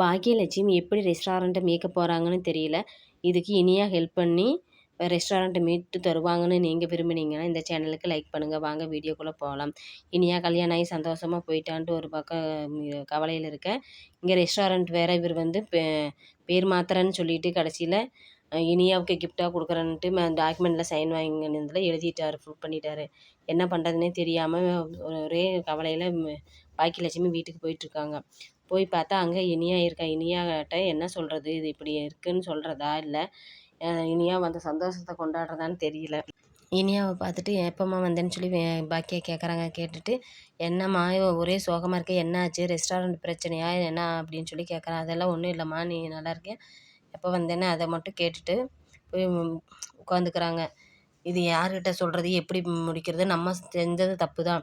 பாக்கியலட்சுமி எப்படி ரெஸ்டாரண்ட்டை மீட்க போகிறாங்கன்னு தெரியல. இதுக்கு இனியா ஹெல்ப் பண்ணி ரெஸ்டாரண்ட்டை மீட்டு தருவாங்கன்னு நீங்கள் விரும்புனீங்கன்னா இந்த சேனலுக்கு லைக் பண்ணுங்கள் வாங்க வீடியோக்குள்ளே போகலாம் இனியா கல்யாணம் ஆகி சந்தோஷமாக போயிட்டான்ட்டு ஒரு பக்கம் கவலையில் இருக்கேன். இங்கே ரெஸ்டாரண்ட் வேறு இவர் வந்து பே பேர் மாத்திரன்னு சொல்லிட்டு கடைசியில் இனியாவுக்கு கிஃப்டாக கொடுக்குறேன்ட்டு டாக்குமெண்ட்டில் சைன் வாங்கினதில் எழுதிட்டார் ப்ரூஃப் பண்ணிட்டார். என்ன பண்ணுறதுனே தெரியாமல் ஒரே கவலையில் பாக்கியலட்சுமி வீட்டுக்கு போயிட்டுருக்காங்க போய் பார்த்தா அங்கே இனியா இருக்கா? இனியாகிட்ட என்ன சொல்கிறது இது இப்படி இருக்குதுன்னு சொல்கிறதா இல்லை? இனியா வந்து சந்தோஷத்தை கொண்டாடுறதான்னு தெரியல. இனியாவை பார்த்துட்டு எப்போம்மா வந்தேன்னு சொல்லி பாக்கியா கேட்குறாங்க கேட்டுட்டு என்னம்மா ஒரே சோகமாக இருக்கே. என்ன ஆச்சு? ரெஸ்டாரண்ட் பிரச்சனையா? என்ன? அப்படின்னு சொல்லி கேட்குறான் அதெல்லாம் ஒன்றும் இல்லைம்மா. நீ நல்லா இருக்கேன் எப்போ வந்தேன்னு அதை மட்டும் கேட்டுட்டு போய் உட்காந்துக்கிறாங்க. இது யார்கிட்ட சொல்கிறது எப்படி முடிக்கிறது? நம்ம செஞ்சது தப்பு தான்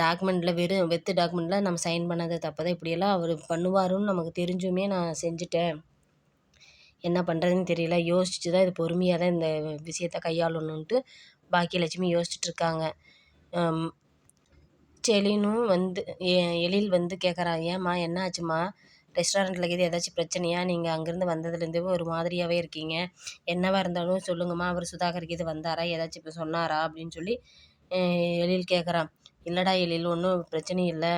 டாக்குமெண்ட்டில் வெறும் வெத்து டாக்குமெண்ட்டில் நம்ம சைன் பண்ணது தப்பு தான் இப்படியெல்லாம் அவர் பண்ணுவாருன்னு நமக்கு தெரிஞ்சுமே நான் செஞ்சுட்டேன். என்ன பண்ணுறதுன்னு தெரியல. யோசிச்சு தான் இது பொறுமையாக தான் இந்த விஷயத்தை கையாளணுன்ட்டு பாக்கியலட்சுமி யோசிச்சுட்ருக்காங்க. செலினும் வந்து எழில் வந்து கேட்குறாங்க ஏம்மா என்ன ஆச்சும்மா ரெஸ்டாரண்ட்டில் இது ஏதாச்சும் பிரச்சனையா? நீங்கள் அங்கேருந்து வந்ததுலேருந்தே ஒரு மாதிரியாகவே இருக்கீங்க. என்னவாக இருந்தாலும் சொல்லுங்கம்மா அவர் சுதாகர் இது வந்தாரா? ஏதாச்சும் இப்போ சொன்னாரா? அப்படின்னு சொல்லி எழில் கேட்குறான் இல்லைடா எழில் ஒன்றும் பிரச்சனை இல்லை.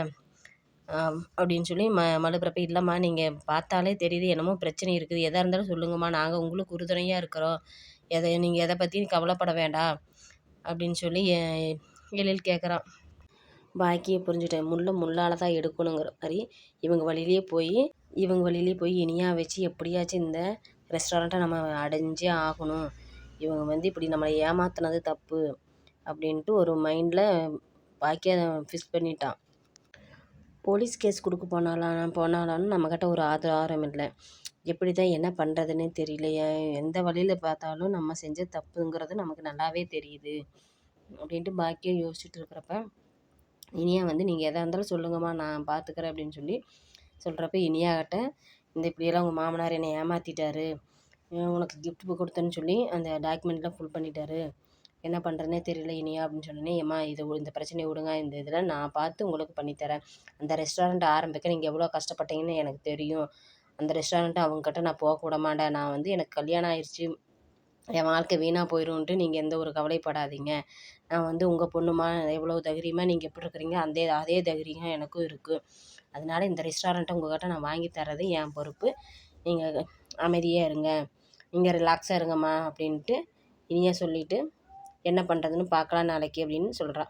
அப்படின்னு சொல்லி ம மழுப்புறப்ப இல்லைம்மா நீங்கள் பார்த்தாலே தெரியுது என்னமோ பிரச்சனை இருக்குது. எதாக இருந்தாலும் சொல்லுங்கம்மா நாங்கள் உங்களுக்கு உறுதுணையாக இருக்கிறோம். எதை நீங்கள் எதை பற்றியும் கவலைப்பட வேண்டாம். அப்படின்னு சொல்லி எழில் கேட்குறான் பாக்கியை புரிஞ்சுட்டேன். முள்ளை முள்ளால் தான் எடுக்கணுங்கிற மாதிரி இவங்க வழியிலே போய் இவங்க வழியிலே போய் இனியாக வச்சு எப்படியாச்சும் இந்த ரெஸ்டாரண்ட்டை நம்ம அடைஞ்சே ஆகணும். இவங்க வந்து இப்படி நம்மளை ஏமாத்தினது தப்பு அப்படின்ட்டு ஒரு மைண்டில் பாக்கியை ஃபிக்ஸ் பண்ணிட்டான். போலீஸ் கேஸ் கொடுக்க போனாலாம் போனாலான்னு நம்மக்கிட்ட ஒரு ஆதாரம் இல்லை. எப்படி தான் என்ன பண்ணுறதுன்னு தெரியலையே. எந்த வழியில் பார்த்தாலும் நம்ம செஞ்ச தப்புங்கிறது நமக்கு நல்லாவே தெரியுது அப்படின்ட்டு பாக்கியம் யோசிச்சுட்டு இருக்கிறப்ப இனியா வந்து நீங்கள் எதாக இருந்தாலும் சொல்லுங்கம்மா நான் பார்த்துக்கிறேன் அப்படின்னு சொல்லி சொல்கிறப்ப இனியாகிட்ட இந்த இப்படியெல்லாம் உங்கள் மாமனார் என்னை ஏமாற்றிட்டாரு உனக்கு கிஃப்ட் கொடுத்தேன்னு சொல்லி அந்த டாக்குமெண்ட்லாம் ஃபுல் பண்ணிட்டாரு. என்ன பண்ணுறதுனே தெரியல இனியா அப்படின்னு சொன்னோன்னே ஏம்மா இது இந்த பிரச்சனையை விடுங்க. இந்த இதில் நான் பார்த்து உங்களுக்கு பண்ணித்தரேன் அந்த ரெஸ்டாரண்ட் ஆரம்பிக்க நீங்கள் எவ்வளோ கஷ்டப்பட்டீங்கன்னு எனக்கு தெரியும். அந்த ரெஸ்டாரண்ட்டை அவங்கக்கிட்ட நான் போக விட மாட்டேன். நான் வந்து எனக்கு கல்யாணம் ஆயிடுச்சு என் வாழ்க்கை வீணாக போயிடும்ன்ட்டு நீங்கள் எந்த ஒரு கவலைப்படாதீங்க. நான் வந்து உங்கள் பொண்ணுமா எவ்வளோ தைரியமாக நீங்கள் எப்படி இருக்கிறீங்க அந்த அதே தைரியம் எனக்கும் இருக்குது அதனால இந்த ரெஸ்டாரண்ட்டை உங்கள்கிட்ட நான் வாங்கி தரது என் பொறுப்பு. நீங்கள் அமைதியாக இருங்க. நீங்கள் ரிலாக்ஸாக இருங்கம்மா அப்படின்ட்டு இனியாக சொல்லிவிட்டு என்ன பண்ணுறதுன்னு பார்க்கலாம் நாளைக்கு அப்படின்னு சொல்கிறா